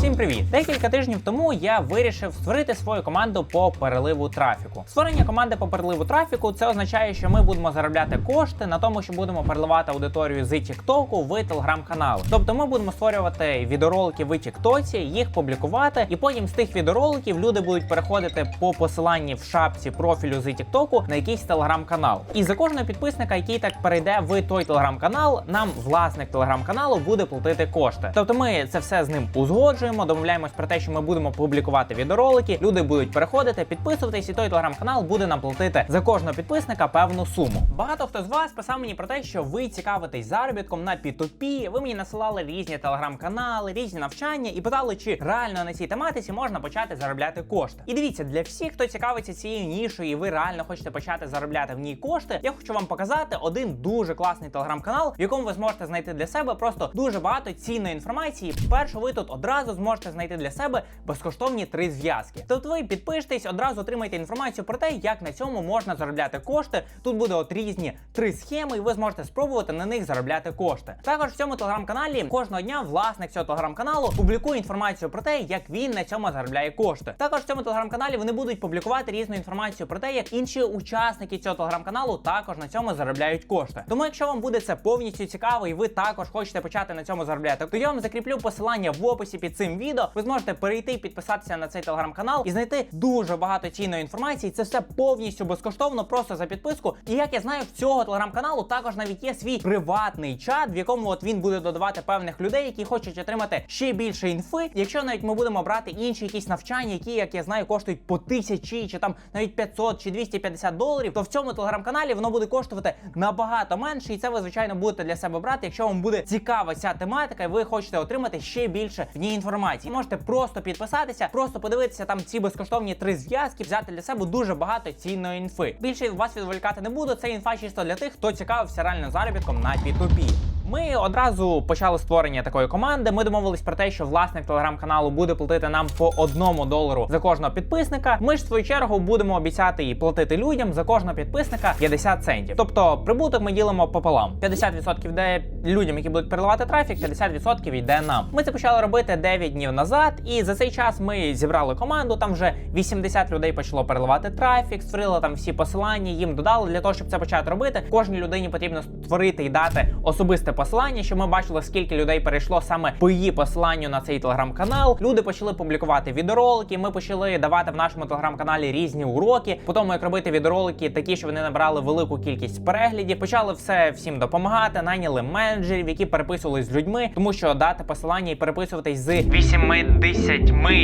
Всім привіт! Декілька тижнів тому я вирішив створити свою команду по переливу трафіку. Створення команди по переливу трафіку це означає, що ми будемо заробляти кошти на тому, що будемо переливати аудиторію з TikTok в телеграм-канали. Тобто ми будемо створювати відеоролики в TikTok, їх публікувати, і потім з тих відеороликів люди будуть переходити по посиланні в шапці профілю з TikTok на якийсь телеграм-канал. І за кожного підписника, який так перейде в той телеграм-канал, нам власник телеграм-каналу буде платити кошти. Тобто ми це все з ним узгоджуємо, домовляємось про те, що ми будемо публікувати відеоролики. Люди будуть переходити, підписуватись, і той телеграм-канал буде нам платити за кожного підписника певну суму. Багато хто з вас писав мені про те, що ви цікавитесь заробітком на P2P, Ви мені насилали різні телеграм-канали, різні навчання і питали, чи реально на цій тематиці можна почати заробляти кошти. І дивіться, для всіх, хто цікавиться цією нішою, і ви реально хочете почати заробляти в ній кошти, я хочу вам показати один дуже класний телеграм-канал, в якому ви зможете знайти для себе просто дуже багато цінної інформації. Першу ви тут одразу зможете знайти для себе безкоштовні три зв'язки. Тобто ви підпишетесь, одразу отримаєте інформацію про те, як на цьому можна заробляти кошти. Тут буде от різні три схеми, і ви зможете спробувати на них заробляти кошти. Також в цьому телеграм-каналі кожного дня власник цього телеграм-каналу публікує інформацію про те, як він на цьому заробляє кошти. Також в цьому телеграм-каналі вони будуть публікувати різну інформацію про те, як інші учасники цього телеграм-каналу також на цьому заробляють кошти. Тому, якщо вам буде це повністю цікаво, і ви також хочете почати на цьому заробляти, то я вам закріплю посилання в описі під цим відео. Ви зможете перейти і підписатися на цей телеграм-канал і знайти дуже багато цінної інформації. Це все повністю безкоштовно, просто за підписку. І як я знаю, в цього телеграм-каналу також навіть є свій приватний чат, в якому от він буде додавати певних людей, які хочуть отримати ще більше інфи. Якщо навіть ми будемо брати інші якісь навчання, які, як я знаю, коштують по тисячі чи там навіть 500 чи 250 доларів, то в цьому телеграм-каналі воно буде коштувати набагато менше, і це ви звичайно будете для себе брати, якщо вам буде цікава ця тематика, і ви хочете отримати ще більше в ній інформації. Можете просто підписатися, просто подивитися там ці безкоштовні три зв'язки, взяти для себе дуже багато цінної інфи. Більше вас відволікати не буду. Це інфа чисто для тих, хто цікавився реально заробітком на P2P. Ми одразу почали створення такої команди. Ми домовились про те, що власник телеграм-каналу буде платити нам по одному долару за кожного підписника. Ми ж в свою чергу будемо обіцяти і платити людям за кожного підписника 50 центів. Тобто прибуток ми ділимо пополам. 50% йде людям, які будуть переливати трафік, 50% йде нам. Ми це почали робити 9 днів назад, і за цей час ми зібрали команду. Там вже 80 людей почало переливати трафік, створили там всі посилання, їм додали для того, щоб це почати робити. Кожній людині потрібно створити і дати особисте посилання, щоб ми бачили, скільки людей перейшло саме по її посиланню на цей телеграм-канал. Люди почали публікувати відеоролики. Ми почали давати в нашому телеграм-каналі різні уроки. По тому, як робити відеоролики, такі, що вони набрали велику кількість переглядів. Почали все всім допомагати. Найняли менеджерів, які переписувались з людьми, тому що дати посилання і переписуватись з 80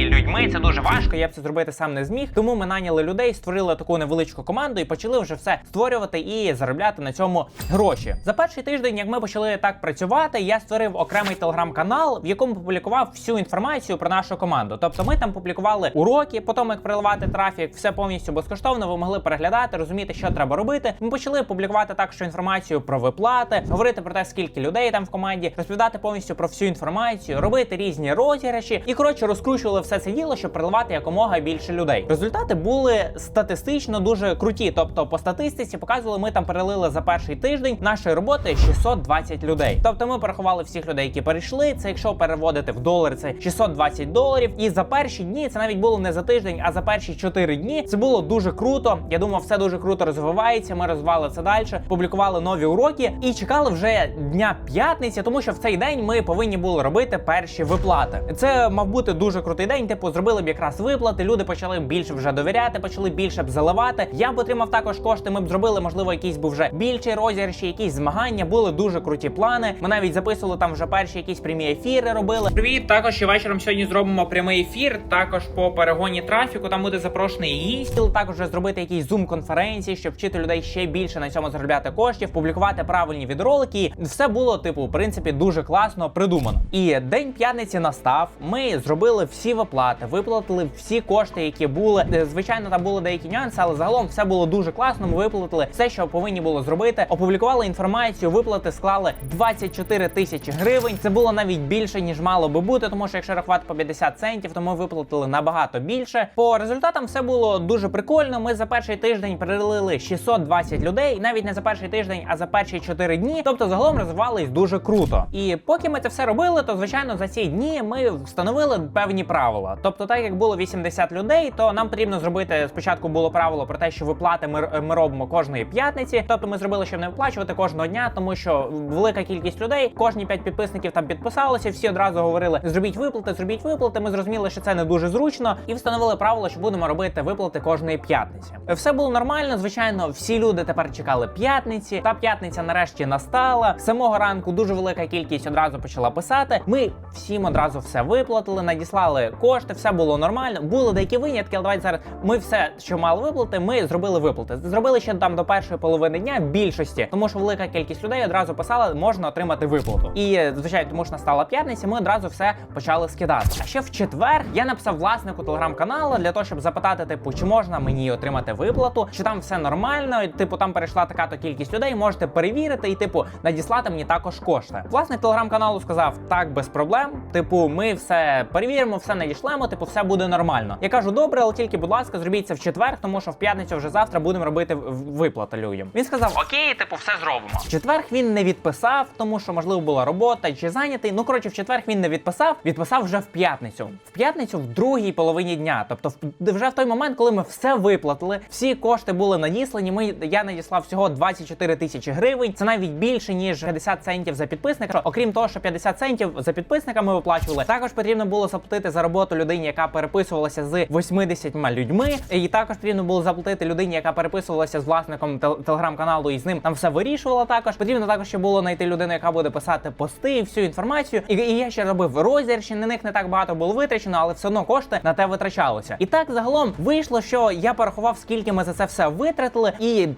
людьми це дуже важко. Я б це зробити сам не зміг. Тому ми найняли людей, створили таку невеличку команду і почали вже все створювати і заробляти на цьому гроші. За перший тиждень, як ми почали так працювати, я створив окремий телеграм-канал, в якому публікував всю інформацію про нашу команду. Тобто, ми там публікували уроки, по тому як приливати трафік, все повністю безкоштовно. Ви могли переглядати, розуміти, що треба робити. Ми почали публікувати також інформацію про виплати, говорити про те, скільки людей там в команді, розповідати повністю про всю інформацію, робити різні розіграші і коротше розкручували все це діло, щоб приливати якомога більше людей. Результати були статистично дуже круті. Тобто, по статистиці показували, ми там перелили за перший тиждень нашої роботи 620 людей. Тобто, ми порахували всіх людей, які перейшли. Це якщо переводити в долари, це 620 доларів. І за перші дні це навіть було не за тиждень, а за перші 4 дні. Це було дуже круто. Я думав, все дуже круто розвивається. Ми розвивали це далі, публікували нові уроки і чекали вже дня п'ятниці, тому що в цей день ми повинні були робити перші виплати. Це мав бути дуже крутий день. Типу, зробили б якраз виплати. Люди почали більше вже довіряти, почали більше б заливати. Я б отримав також кошти. Ми б зробили, можливо, якийсь був вже більший розіграші, якісь змагання. Були дуже круті плани. Ми навіть записували там вже перші якісь прямі ефіри. Робили. Привіт, також ще вечором сьогодні зробимо прямий ефір. Також по перегоні трафіку. Там буде запрошений гість. Також зробити якісь зум-конференції, щоб вчити людей ще більше на цьому заробляти коштів, публікувати правильні відролики. Все було, типу, в принципі, дуже класно придумано. І день п'ятниці настав. Ми зробили всі виплати, виплатили всі кошти, які були. Е, Звичайно, там були деякі нюанси, але загалом все було дуже класно. Ми виплатили все, що повинні було зробити. Опублікували інформацію, виплати склали 24 тисячі гривень. Це було навіть більше ніж мало би бути, тому що якщо рахувати по 50 центів, то ми виплатили набагато більше. По результатам все було дуже прикольно. Ми за перший тиждень перелили 620 людей, навіть не за перший тиждень, а за перші 4 дні. Тобто загалом розвивались дуже круто. І поки ми це все робили, то звичайно за ці дні ми встановили певні правила. Тобто, так як було 80 людей, то нам потрібно зробити спочатку було правило про те, що виплати ми, ми робимо кожної п'ятниці. Тобто ми зробили, щоб не виплачувати кожного дня, тому що велика кількість людей, кожні 5 підписників там підписалися, всі одразу говорили: зробіть виплати, зробіть виплати. Ми зрозуміли, що це не дуже зручно, і встановили правило, що будемо робити виплати кожної п'ятниці. Все було нормально. Звичайно, всі люди тепер чекали п'ятниці. Та п'ятниця нарешті настала. Самого ранку дуже велика кількість одразу почала писати. Ми всім одразу все виплатили, надіслали кошти, все було нормально. Були деякі винятки, але давайте зараз ми все, що мали виплати, ми зробили виплати. Зробили ще там до першої половини дня більшості, тому що велика кількість людей одразу писала, можна отримати виплату. І звичайно, тому що настала п'ятниця, ми одразу все почали скидати. А ще в четвер я написав власнику телеграм-каналу для того, щоб запитати, типу, чи можна мені отримати виплату, чи там все нормально. Типу, там перейшла така то кількість людей, можете перевірити і, типу, надіслати мені також кошти. Власник телеграм-каналу сказав, так без проблем. Типу, ми все перевіримо, все надішлемо, типу, все буде нормально. Я кажу, добре, але тільки, будь ласка, зробіть це в четвер, тому що в п'ятницю вже завтра будемо робити в- виплати людям. Він сказав, окей, типу, все зробимо. В четвер він не відписав, тому що можливо була робота чи зайнятий. Ну коротше, в четвер він не відписав, відписав вже в п'ятницю. В п'ятницю в другій половині дня. Тобто, вже в той момент, коли ми все виплатили, всі кошти були надіслані. Ми я надіслав всього 24 тисячі гривень. Це навіть більше ніж 50 центів за підписника. Окрім того, що 50 центів за підписника ми виплачували. Також потрібно було заплатити за роботу людині, яка переписувалася з 80 людьми. І також потрібно було заплатити людині, яка переписувалася з власником телеграм-каналу, і з ним там все вирішувала. Також потрібно також ще було знайти людину, яка буде писати пости і всю інформацію. І, і я ще робив розіграші. На них не так багато було витрачено, але все одно кошти на те витрачалося. І так загалом вийшло, що я порахував, скільки ми за це все витратили, і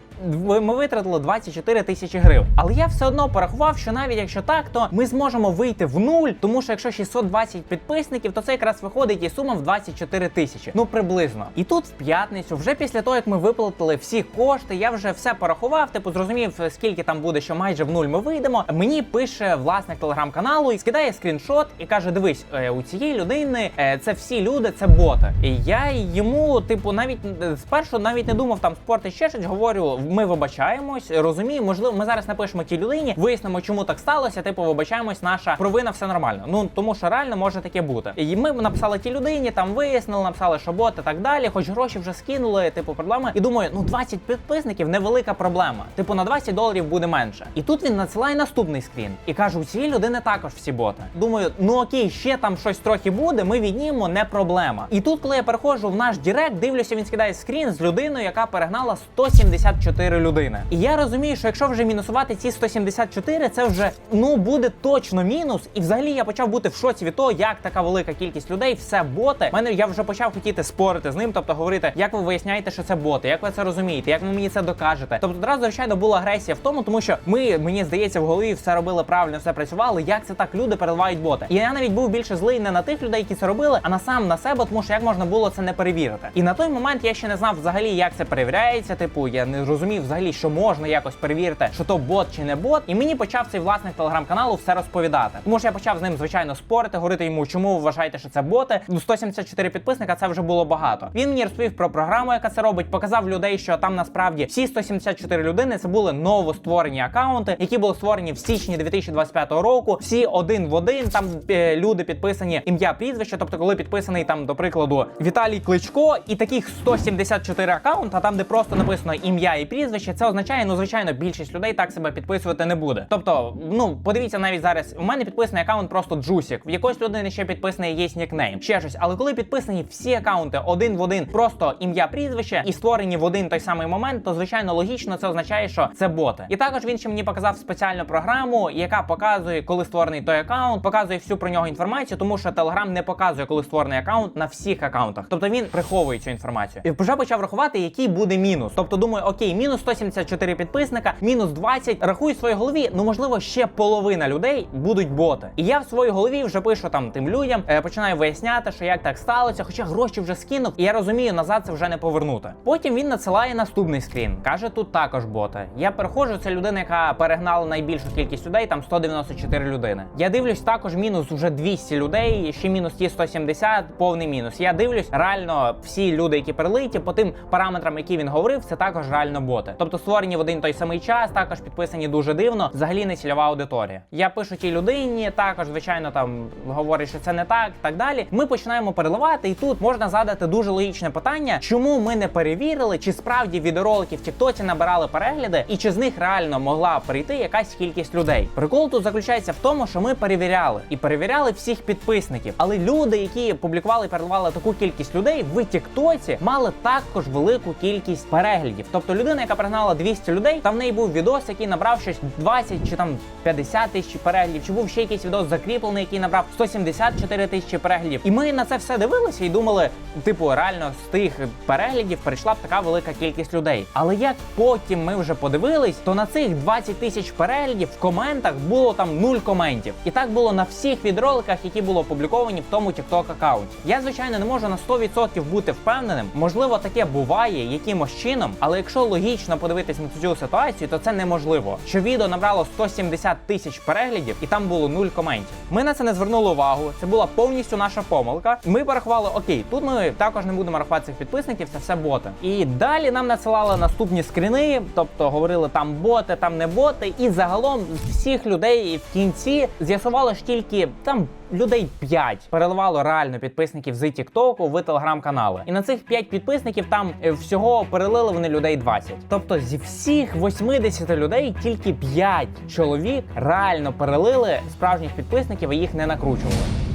ми витратили 24 тисячі гривень. Але я все одно порахував, що навіть якщо так, то ми зможемо вийти в нуль, тому що якщо 620 підписників, то це якраз виходить і сума в 24 тисячі. Ну приблизно. І тут в п'ятницю, вже після того як ми виплатили всі кошти, я вже все порахував, типу зрозумів, скільки там буде, що майже в нуль ми вийдемо. Мені пише власник телеграм-каналу і скидає скріншот і каже: Дивись, е, у цієї людини е, це всі люди, це боти. І я йому, типу, навіть е, спершу навіть не думав там спорти ще щось. Говорю, ми вибачаємось, розумію, можливо, ми зараз напишемо тій людині, вияснимо, чому так сталося. Типу, вибачаємось, наша провина все нормально. Ну тому що реально може таке бути. І ми написали тій людині, там вияснили, написали, що бот і так далі. Хоч гроші вже скинули, типу, проблеми. І думаю, ну 20 підписників невелика проблема. Типу, на 20 доларів буде менше. І тут він надсилає наступний скрін і каже: у цієї людини також всі боти. Думаю, ну окей, ще там щось трохи буде. Ми віднімемо, не проблема. І тут, коли я переходжу в наш Директ, дивлюся, він скидає скрін з людиною, яка перегнала 174 людини. І я розумію, що якщо вже мінусувати ці 174, це вже ну буде точно мінус. І взагалі я почав бути в шоці від того, як така велика кількість людей, все боти. Мене я вже почав хотіти спорити з ним, тобто говорити, як ви виясняєте, що це боти, як ви це розумієте, як ви мені це докажете. Тобто одразу звичайно була агресія в тому, тому що ми, мені здається, в голові все робили правильно, все працювало. Як це так люди переливають боти? І я навіть був більше злий не на тих людей, які це робили, а на сам на себе, тому що як можна було це не перевірити. І на той момент я ще не знав взагалі, як це перевіряється. Типу, я не розумів взагалі, що можна якось перевірити, що то бот чи не бот. І мені почав цей власник телеграм-каналу все розповідати. Тому що я почав з ним звичайно спорити, говорити йому, чому ви вважаєте, що це боти. Ну 174 підписника це вже було багато. Він мені розповів про програму, яка це робить, показав людей, що там насправді всі 174 людини це були новостворені акаунти, які були створені в січні 2025 року. Всі один в один. Там е, люди підписані ім'я, прізвище. Тобто, коли підписаний там, до прикладу, Віталій Кличко, і таких 174 акаунта, там де просто написано ім'я і прізвище, це означає, ну звичайно, більшість людей так себе підписувати не буде. Тобто, ну подивіться навіть зараз. У мене підписаний акаунт просто Джусік. В якоїсь людини ще підписаний є нікнейм, ще щось. Але коли підписані всі акаунти один в один, просто ім'я, прізвище і створені в один той самий момент, то звичайно логічно це означає, що це боти. І також він ще мені показав спеціальну програму, яка показує, коли створений той акаунт, показує всю про нього інформацію, тому що Telegram не показує, коли створений акаунт на всіх акаунтах. Тобто він приховує цю інформацію. І вже почав рахувати, який буде мінус. Тобто думаю, окей, мінус 174 підписника, мінус 20. Рахую в своїй голові. Ну можливо, ще половина людей будуть боти. І я в своїй голові вже пишу там тим людям, е, починаю виясняти, що як так сталося, хоча гроші вже скинув, і я розумію, назад це вже не повернути. Потім він надсилає наступний скрін. каже, тут також боти. Я переходжу, це людина, яка перегнала найбільше найбільшу кількість людей, там 194 людини. Я дивлюсь також мінус вже 200 людей, ще мінус ті 170, повний мінус. Я дивлюсь, реально всі люди, які перелиті, по тим параметрам, які він говорив, це також реально боти. Тобто створені в один той самий час, також підписані дуже дивно. Взагалі не цільова аудиторія. Я пишу тій людині, також звичайно там говорить, що це не так, так далі. Ми починаємо переливати, і тут можна задати дуже логічне питання, чому ми не перевірили, чи справді відеоролики в Тіктоці набирали перегляди, і чи з них реально могла прийти якась кількість людей. Прикол тут заключається в тому, що ми перевіряли і перевіряли всіх підписників. Але люди, які публікували і переливали таку кількість людей в Тіктоці, мали також велику кількість переглядів. Тобто людина, яка пригнала 200 людей, там в неї був відос, який набрав щось 20 чи там 50 тисяч переглядів, чи був ще якийсь відос закріплений, який набрав 174 тисячі переглядів. І ми на це все дивилися і думали, типу, реально з тих переглядів прийшла б така велика кількість людей. Але як потім ми вже подивились, то на цих 20 тисяч переглядів в коментах було там нуль коментів. І так було на всіх відроликах, які були опубліковані в тому TikTok аккаунті. Я звичайно не можу на 100% бути впевненим. Можливо, таке буває якимось чином, але якщо логічно подивитись на цю ситуацію, то це неможливо. Що відео набрало 170 тисяч переглядів і там було нуль коментів. Ми на це не звернули увагу. Це була повністю наша помилка. Ми порахували, окей, тут ми також не будемо рахувати цих підписників, це все боти. І далі нам надсилали наступні скріни, тобто говорили там боти, там не боти. І загалом з всіх людей в кінці з'ясувало ж тільки там. Людей 5 переливало реально підписників з Тіктоку в телеграм-канали. І на цих 5 підписників там е, всього перелили вони людей 20. Тобто зі всіх 80 людей тільки 5 чоловік реально перелили справжніх підписників і їх не накручували.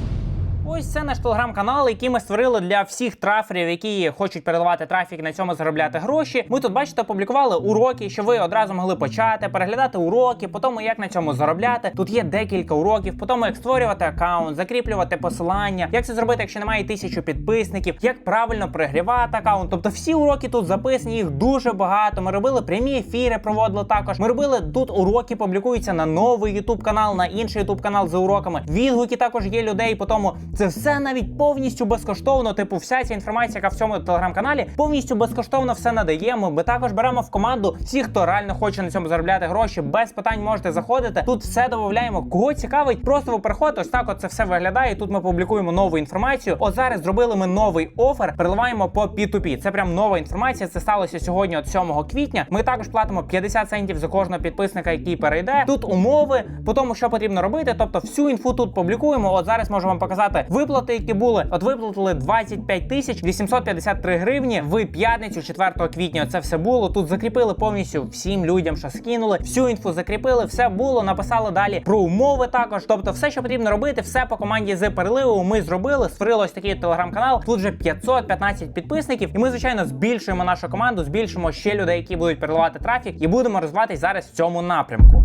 Ось це наш телеграм-канал, який ми створили для всіх траферів, які хочуть передавати трафік на цьому заробляти гроші. Ми тут бачите, опублікували уроки, що ви одразу могли почати переглядати уроки, по тому як на цьому заробляти. Тут є декілька уроків, по тому як створювати аккаунт, закріплювати посилання, як це зробити, якщо немає тисячу підписників, як правильно пригрівати аккаунт. Тобто всі уроки тут записані, їх дуже багато. Ми робили прямі ефіри, проводили також. Ми робили тут уроки, публікуються на новий YouTube канал, на інший YouTube канал за уроками. Відгуки також є людей. По тому це все навіть повністю безкоштовно. Типу, вся ця інформація, яка в цьому телеграм-каналі, повністю безкоштовно все надаємо. Ми також беремо в команду всіх, хто реально хоче на цьому заробляти гроші. Без питань можете заходити. Тут все додаємо. Кого цікавить, просто ви приходите. Ось так от це все виглядає. Тут ми публікуємо нову інформацію. От зараз зробили ми новий офер, переливаємо по P2P. Це прям нова інформація. Це сталося сьогодні, от 7 квітня. Ми також платимо 50 центів за кожного підписника, який перейде. Тут умови по тому, що потрібно робити. Тобто всю інфу тут публікуємо. От зараз можу вам показати виплати, які були. От виплатили 25 тисяч 853 гривні в п'ятницю, 4 квітня. Це все було. Тут закріпили повністю всім людям, що скинули. Всю інфу закріпили, все було. Написали далі про умови також. Тобто, все, що потрібно робити, все по команді з переливу. Ми зробили. Створили ось такий телеграм-канал. Тут вже 515 підписників. І ми, звичайно, збільшуємо нашу команду, збільшимо ще людей, які будуть переливати трафік, і будемо розвиватись зараз в цьому напрямку.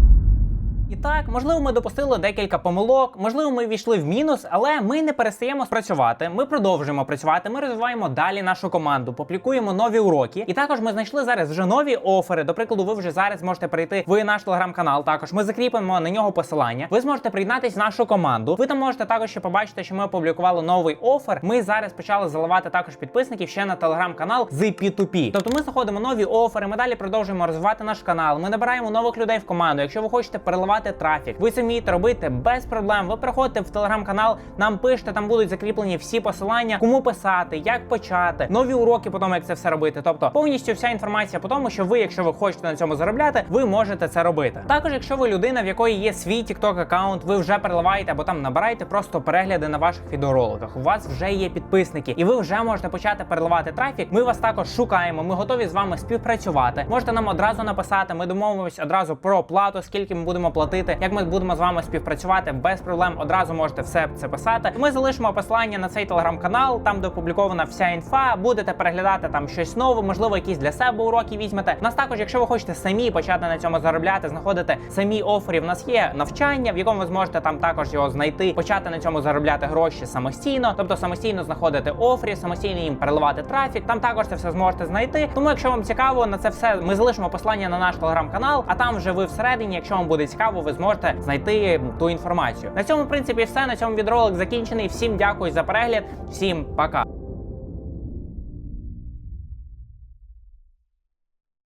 І так, можливо, ми допустили декілька помилок, можливо, ми війшли в мінус, але ми не перестаємо працювати. Ми продовжуємо працювати. Ми розвиваємо далі нашу команду, публікуємо нові уроки. І також ми знайшли зараз вже нові офери. До прикладу, ви вже зараз можете прийти в наш телеграм-канал. Також ми закріпимо на нього посилання. Ви зможете приєднатись в нашу команду. Ви там можете також ще побачити, що ми опублікували новий офер. Ми зараз почали заливати також підписників ще на телеграм-канал з P2P. Тобто ми знаходимо нові офери. Ми далі продовжуємо розвивати наш канал. Ми набираємо нових людей в команду. Якщо ви хочете переливати трафік, ви це вмієте робити без проблем. Ви приходите в телеграм-канал, нам пишете, там будуть закріплені всі посилання, кому писати, як почати, нові уроки по тому, як це все робити. Тобто повністю вся інформація по тому, що ви, якщо ви хочете на цьому заробляти, ви можете це робити. Також, якщо ви людина, в якої є свій TikTok аккаунт, ви вже переливаєте або там набираєте просто перегляди на ваших відеороликах. У вас вже є підписники, і ви вже можете почати переливати трафік. Ми вас також шукаємо. Ми готові з вами співпрацювати. Можете нам одразу написати. Ми домовимось одразу про плату, скільки ми будемо платити, як ми будемо з вами співпрацювати без проблем. Одразу можете все це писати. Ми залишимо посилання на цей телеграм-канал, там де опублікована вся інфа. Будете переглядати там щось нове, можливо, якісь для себе уроки візьмете. У Нас також, якщо ви хочете самі почати на цьому заробляти, знаходити самі офери. В нас є навчання, в якому ви зможете там також його знайти, почати на цьому заробляти гроші самостійно, тобто самостійно знаходити офрі, самостійно їм переливати трафік. Там також це все зможете знайти. Тому, якщо вам цікаво на це все, ми залишимо посилання на наш телеграм-канал, а там вже ви всередині, якщо вам буде цікаво, ви зможете знайти ту інформацію. На цьому в принципі все. На цьому відролик закінчений. Всім дякую за перегляд, всім пока.